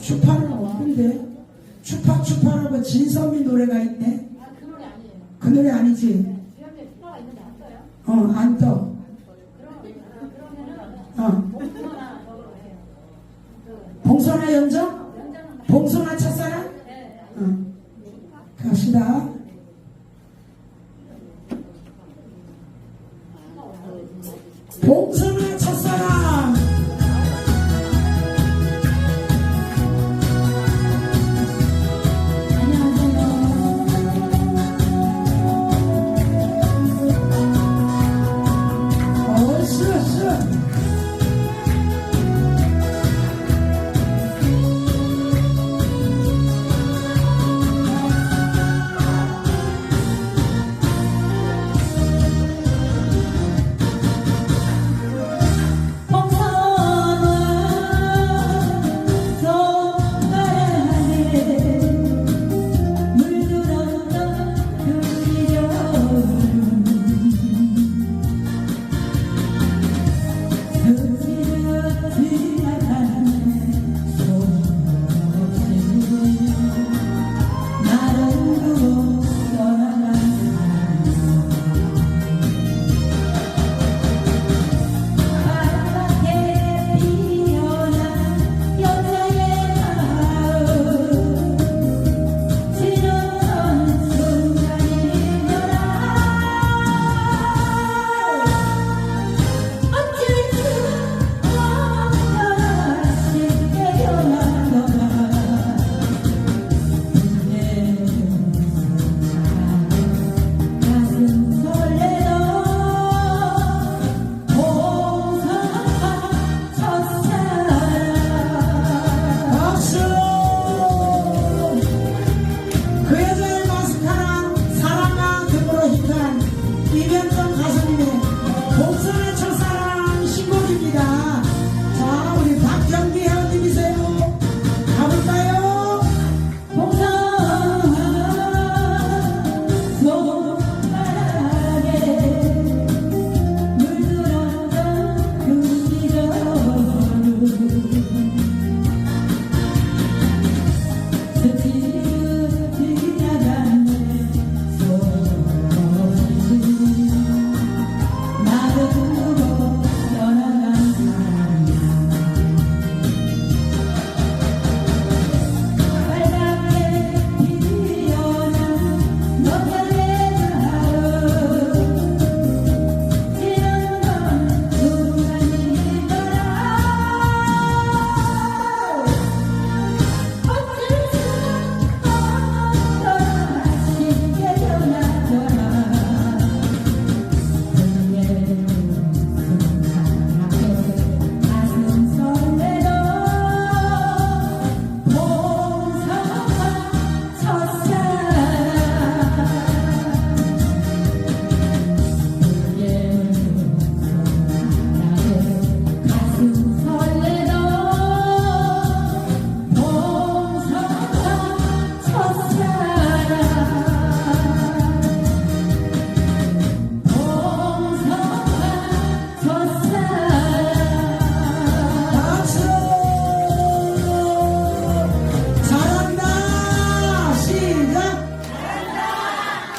추파라고 어딘데? 추파 추파라고 진선미 노래가 있대. 아, 그 노래 아니에요. 그 노래 아니지. 네, 주연에 추파가 있는데 안 떠요? 어, 안 떠. 어. 아, 봉선아 연정? 아, 봉선아 첫사랑? 네, 네, 어. 갑시다. 봉선아 첫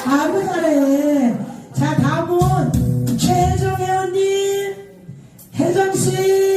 다음 사례 자 다음